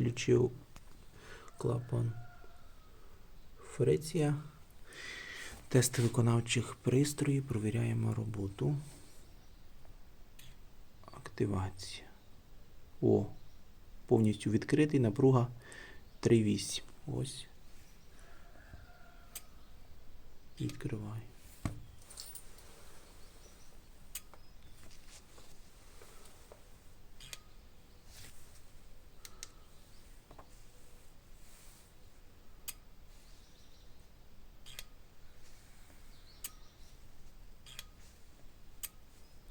Підключив клапан Фреція. Тести виконавчих пристроїв. Провіряємо роботу. Активація. О, повністю відкритий. Напруга 3,8. Ось. Відкриваю.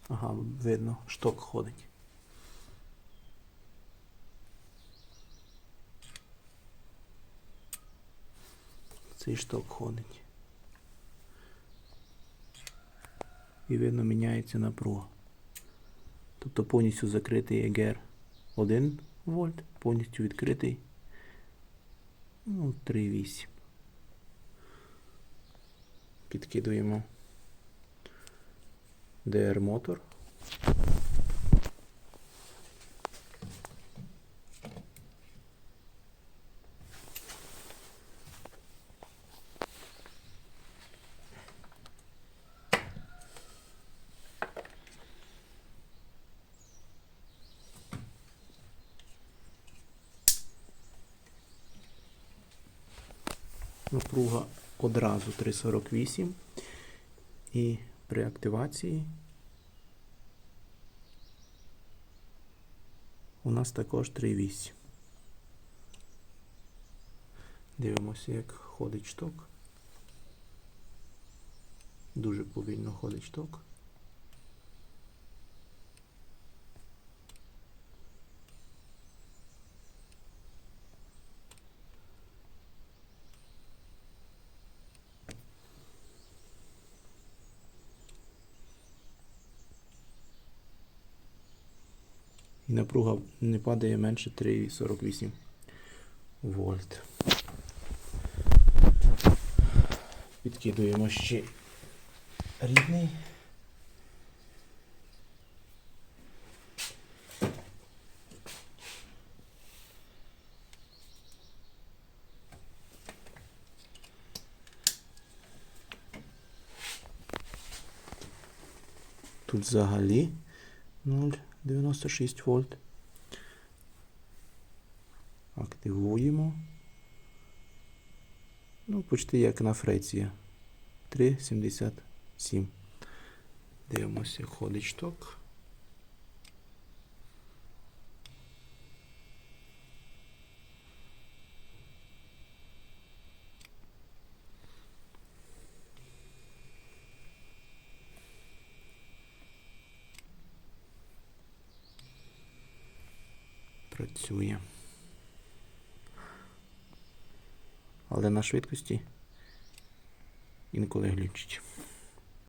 Ага, видно, шток ходить. Цей шток ходить. І видно міняється напруга. Тобто повністю закритий ЕГР 1 вольт, повністю відкритий ну, 3,8. Підкидуємо DR мотор. Напруга одразу 3,48 і при активації у нас також 3,8. Дивимося, як ходить шток. Дуже повільно ходить шток. І напруга не падає менше 3,48 вольт. Підкидуємо ще рідний. Тут взагалі 0,96 вольт. Активуємо. Ну, почти як на фреці. 3,77. Дивимося, як ходить шток. Працює. Але на швидкості інколи глючить.